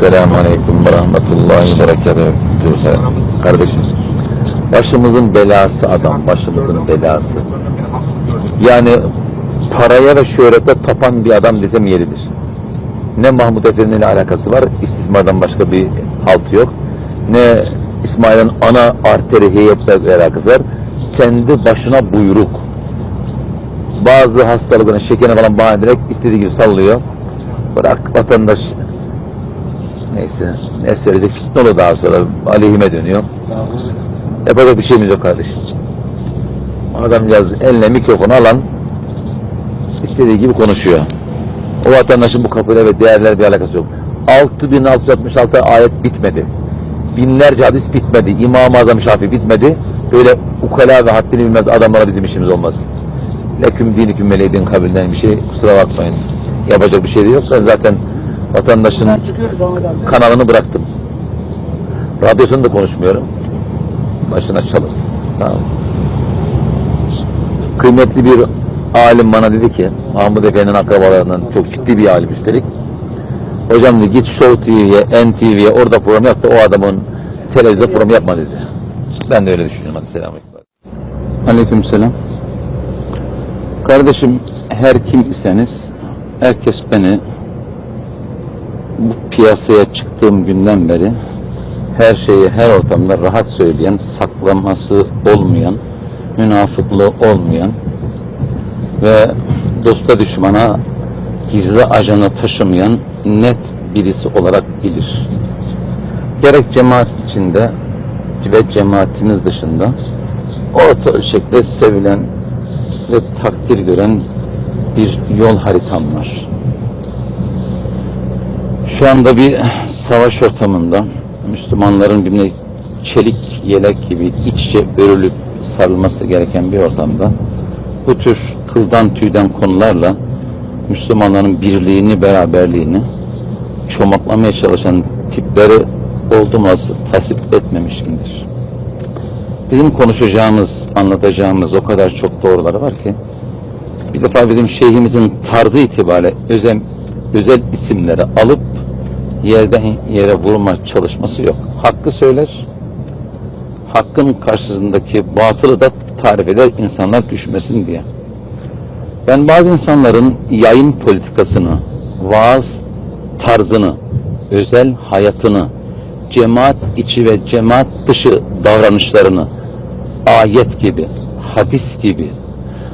Selamun Aleyküm ve Rahmetullahi. Kardeşim, başımızın belası adam, başımızın belası. Yani paraya ve şöhrete tapan bir adam desem yeridir. Ne Mahmud Efendi'nin ile alakası var, istismardan başka bir halt yok. Ne İsmail'in ana arteri heyetle alakası var. Kendi başına buyruk. Bazı hastalıkların şekerine falan bahane istediği gibi sallıyor. Bırak vatandaş neyse ne söyleyecek fitne olur daha sonra aleyhime dönüyor. Yapacak bir şeyimiz yok kardeşim. Adamcağız eline mikrofonu alan istediği gibi konuşuyor. O vatandaşın bu kapıyla ve değerler bir alakası yok. 6666 ayet bitmedi. Binlerce hadis bitmedi. İmam-ı Azam Şafii bitmedi. Böyle ukala ve haddini bilmez adamlara bizim işimiz olmaz. Leküm diniküm veleydin kabilden bir şey kusura bakmayın. Yapacak bir şey de yok. Zaten vatandaşın kanalını bıraktım. Radyosunu da konuşmuyorum. Başına çalırız. Tamam. Kıymetli bir alim bana dedi ki, Mahmud Efendi'nin akrabalarından çok ciddi bir alim üstelik. Hocam dedi git Show TV'ye, NTV'ye orada program yap da o adamın televizyonda program yapma dedi. Ben de öyle düşünüyorum. Hadi selamünaleyküm. Aleykümselam. Kardeşim her kim iseniz herkes beni bu piyasaya çıktığım günden beri her şeyi her ortamda rahat söyleyen, saklaması olmayan, münafıklığı olmayan ve dosta düşmana gizli ajanı taşımayan net birisi olarak bilir. Gerek cemaat içinde ve cemaatimiz dışında orta ölçekte sevilen ve takdir gören bir yol haritam var. Şu anda bir savaş ortamında Müslümanların birbirine çelik yelek gibi iç içe örülüp sarılması gereken bir ortamda bu tür kıldan tüyden konularla Müslümanların birliğini, beraberliğini çomaklamaya çalışan tipleri oldum az tasvip etmemişimdir. Bizim konuşacağımız, anlatacağımız o kadar çok doğruları var ki bir defa bizim şeyhimizin tarzı itibariyle özel, özel isimleri alıp yerden yere vurma çalışması yok. Hakkı söyler, hakkın karşısındaki batılı da tarif eder insanlar düşmesin diye. Ben bazı insanların yayın politikasını, vaaz tarzını, özel hayatını, cemaat içi ve cemaat dışı davranışlarını ayet gibi, hadis gibi,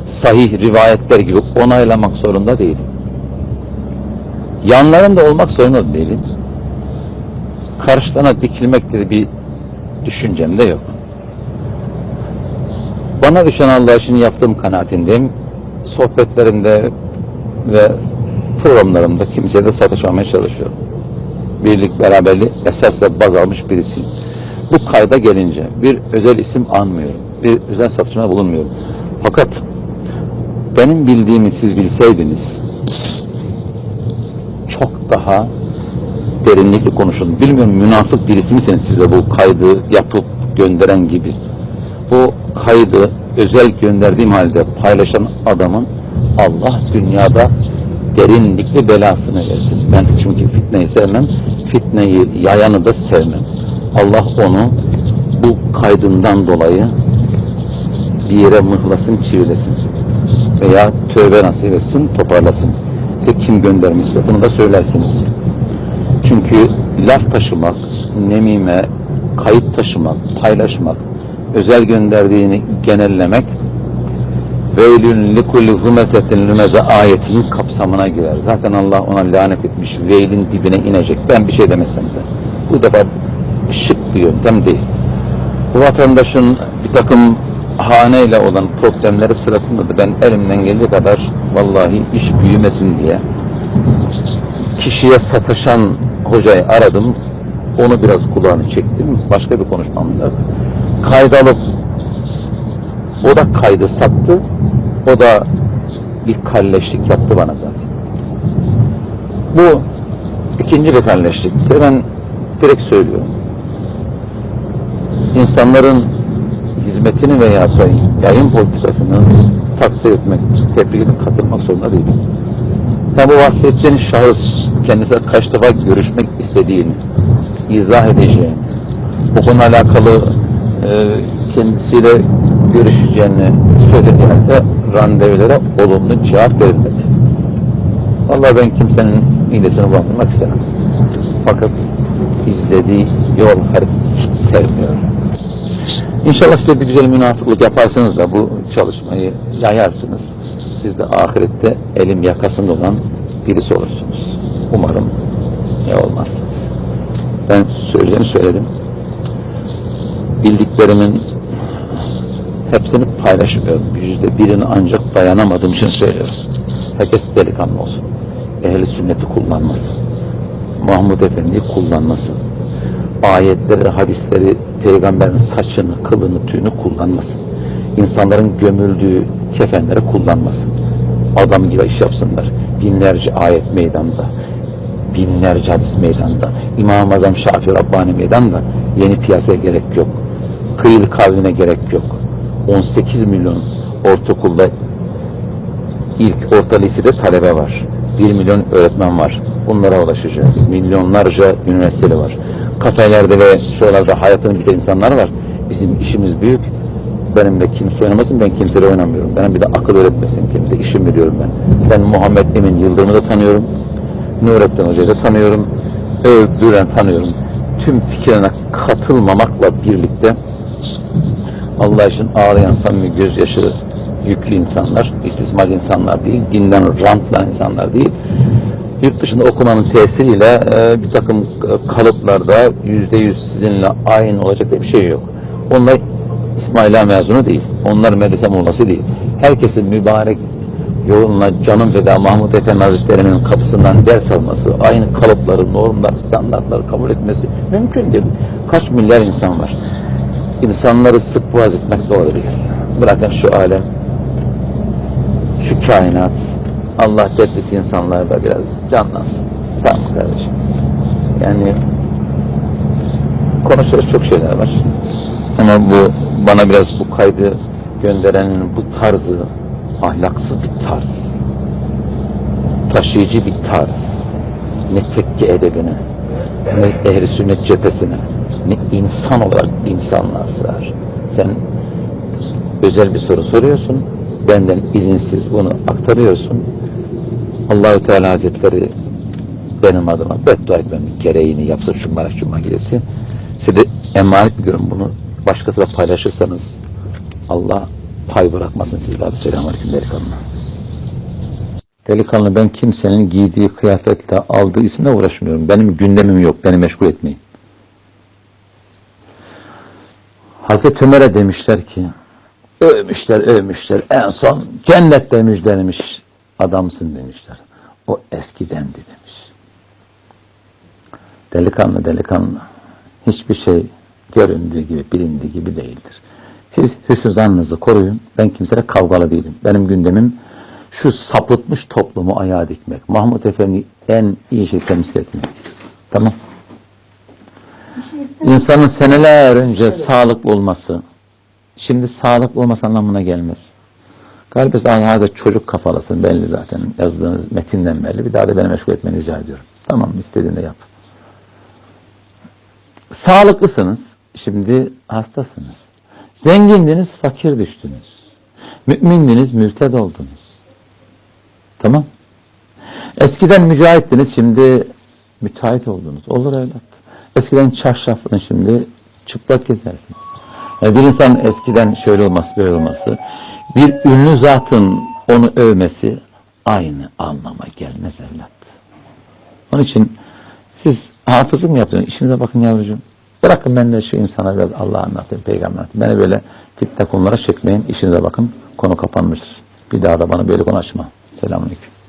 sahih rivayetler gibi onaylamak zorunda değilim. Yanlarında olmak zorunda değilim. Karşılarına dikilmek gibi bir düşüncem de yok. Bana düşen Allah için yaptığım kanaatindeyim. Sohbetlerimde ve programlarımda kimseye de sataşmamaya çalışıyorum. Birlik, beraberlik esas ve baz almış birisi. Bu kayda gelince bir özel isim anmıyorum. Bir özel satışma bulunmuyorum. Fakat benim bildiğimi siz bilseydiniz çok daha derinlikli konuşun. Bilmiyorum münafık birisi misiniz size bu kaydı yapıp gönderen gibi. Bu kaydı özel gönderdiğim halde paylaşan adamın Allah dünyada derinlikli belasını versin. Ben çünkü fitneyi sevmem. Fitneyi yayanı da sevmem. Allah onu bu kaydından dolayı bir yere mıhlasın, çivilesin. Veya tövbe nasip etsin, toparlasın. Size kim göndermişse bunu da söylersiniz. Çünkü laf taşımak, nemime, kayıt taşımak, paylaşmak, özel gönderdiğini genellemek Veylün likulli humesetin lümeze ayetinin kapsamına girer. Zaten Allah ona lanet etmiş. Veylin dibine inecek. Ben bir şey demesem de. Bu defa şık bir yöntem değil. Bu vatandaşın bir takım haneyle olan problemleri sırasında da ben elimden geldiği kadar vallahi iş büyümesin diye kişiye sataşan hocayı aradım. Onu biraz kulağını çektim. Başka bir konuşmamda. Alıp o da kaydı sattı. O da bir kalleşlik yaptı bana zaten. Bu ikinci bir kalleşlik. Ben direkt söylüyorum. İnsanların hizmetini veya yayın politikasını takdir etmek, tebrik edip katılmak zorunda değilim. Ya bu bahsettiğiniz şahıs kendisiyle kaç defa görüşmek istediğini izah edeceğini, bu konuyla alakalı e, kendisiyle görüşeceğini söylediğinde randevulara olumlu cevap verilmedi. Vallahi ben kimsenin midesini bulandırmak istemem. Fakat izlediği yol haritası. İnşallah size bir güzel münafıklık yaparsınız da bu çalışmayı yayarsınız. Siz de ahirette elim yakasında olan birisi olursunuz. Umarım ne olmazsınız. Ben söyleyeceğimi söyledim. Bildiklerimin hepsini paylaşmıyorum. Yüzde birini ancak dayanamadığım için söylüyorum. Herkes delikanlı olsun. Ehli sünneti kullanmasın. Mahmud Efendi'yi kullanmasın. Ayetleri, hadisleri, peygamberin saçını, kılını, tüyünü kullanmasın. İnsanların gömüldüğü kefenleri kullanmasın. Adam gibi iş yapsınlar. Binlerce ayet meydanda. Binlerce hadis meydanda. İmam-ı Azam Şafii Rabbani meydanda. Yeni piyasaya gerek yok. Kıyıl kavline gerek yok. 18 milyon ortaokulda ilk orta lisede talebe var. 1 milyon öğretmen var. Bunlara ulaşacağız. Milyonlarca üniversiteli var. Kafelerde ve şuralarda hayatını biten insanlar var. Bizim işimiz büyük. Benimle kimse oynamasın, ben kimseyle oynamıyorum. Benim bir de akıl öğretmesin kimse, işim biliyorum ben. Ben Muhammed Emin Yıldırım'ı da tanıyorum. Nurettin Hoca'yı da tanıyorum. Öldüren tanıyorum. Tüm fikirlerine katılmamakla birlikte Allah için ağlayan samimi gözyaşı yüklü insanlar, istismar insanlar değil, dinden rantlanan insanlar değil. Yurt dışında okumanın tesiriyle e, bir takım kalıplarda yüzde yüz sizinle aynı olacak diye bir şey yok. Onlar İsmaila mezunu değil. Onlar medrese muğlası değil. Herkesin mübarek yoluna canım feda Mahmut Efendi Hazretleri'nin kapısından ders alması, aynı kalıpları, normları, standartları kabul etmesi mümkün değil. Kaç milyar insan var. İnsanları sık boğaz etmek doğru değil. Bırakın şu alem, şu kainat, Allah dertlisi insanlar da biraz canlansın. Tamam kardeşim? Yani konuşacak çok şeyler var. Ama bu bana biraz bu kaydı gönderenin bu tarzı ahlaksız bir tarz. Taşıyıcı bir tarz. Ne tekke edebine, ne ehli sünnet cephesine, ne insan olarak insanlığa sığar. Sen özel bir soru soruyorsun, benden izinsiz bunu aktarıyorsun. Allahü Teala Hazretleri benim adıma beddua etmemin gereğini yapsın şu merak şu magilesi. Size emanet biliyorum bunu. Başkasıyla paylaşırsanız Allah pay bırakmasın sizlere. Selamun Aleyküm delikanlı. Delikanlı ben kimsenin giydiği kıyafetle aldığı isimle uğraşmıyorum. Benim gündemim yok. Beni meşgul etmeyin. Hazreti Ömer'e demişler ki övmüşler övmüşler en son cennette müjdelemiş adamsın demişler. O eskidendi demiş. Delikanlı delikanlı hiçbir şey göründüğü gibi bilindiği gibi değildir. Siz hüsnü zannınızı koruyun. Ben kimseyle kavgalı değilim. Benim gündemim şu sapıtmış toplumu ayağa dikmek. Mahmut Efendi en iyi şey temsil etmek. Tamam. İnsanın seneler önce sağlıklı olması, şimdi sağlıklı olması anlamına gelmez. Galiba sen hala çocuk kafalısın belli zaten. Yazdığınız metinden belli. Bir daha da beni meşgul etmeni rica ediyorum. Tamam istediğinde yap. Sağlıklısınız. Şimdi hastasınız. Zengindiniz, fakir düştünüz. Mümindiniz, mürted oldunuz. Tamam. Eskiden mücahittiniz, şimdi müteahhit oldunuz. Olur evlat. Eskiden çarşaflının şimdi çıplak gezersiniz. Bir insan eskiden şöyle olması, böyle olması, bir ünlü zatın onu övmesi aynı anlama gelmez evlat. Onun için siz hafızlık mı yapıyorsunuz? İşinize bakın yavrucuğum. Bırakın ben de şu insana biraz Allah anlatayım, peygamber anlatayım. Beni böyle fitne konulara çekmeyin. İşinize bakın. Konu kapanmıştır. Bir daha da bana böyle konu açma. Selamünaleyküm.